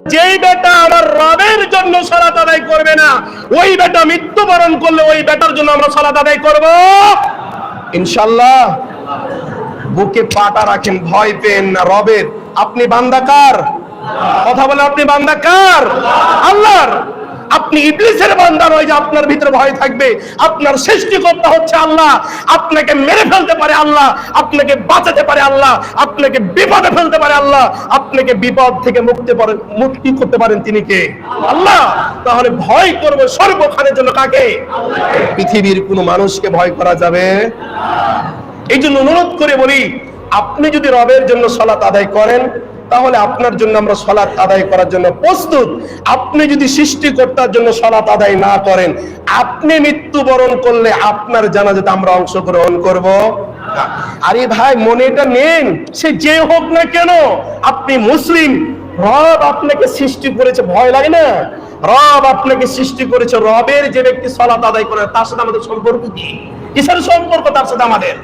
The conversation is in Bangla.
যেই বেটা আমার রবের জন্য সালাত আদায় করবে না, ওই বেটা মৃত্যুবরণ করলে ওই বেটার জন্য আমরা সালাত আদায় করব। ইনশাল্লাহ বুকে পাটা রাখেন, ভয় পেন না রবের। আপনি বান্দাকার কথা বলে আপনি বান্দাকার আল্লাহর। আপনি ইবলিসের বান্দা নয় যে আপনার ভিতরে ভয় থাকবে। আপনার সৃষ্টিকর্তা হচ্ছে আল্লাহ। আপনাকে মেরে ফেলতে পারে আল্লাহ। আপনাকে বাঁচাতে পারে আল্লাহ। আপনাকে বিপদে ফেলতে পারে আল্লাহ। আপনাকে বিপদ থেকে মুক্তি পারেন মুক্তি করতে পারেন তিনি কে? আল্লাহ। তাহলে ভয় করব সর্বক্ষণের জন্য কাকে? পৃথিবীর কোনো মানুষকে ভয় করা যাবে এই জন্য অনুরোধ করে বলি, আপনি যদি রবের জন্য সলাৎ আদায় করেন তাহলে আপনার জন্য আমরা সলাৎ আদায় করার জন্য প্রস্তুত। আপনি যদি সৃষ্টিকর্তার জন্য সলাৎ আদায় না করেন, আপনি মৃত্যুবরণ করলে আপনার জানাজাতে আমরা অংশগ্রহণ করব আরে ভাই, মনে এটা নেন, সে যে হোক না কেন, আপনি মুসলিম, রব আপনাকে সৃষ্টি করেছে, ভয় লাগে না? রব আপনাকে সৃষ্টি করেছে, রবের যে ব্যক্তি সলাৎ আদায় করে, তার সাথে আমাদের সম্পর্ক কি? কিসের সম্পর্ক? তার সাথে আমাদের।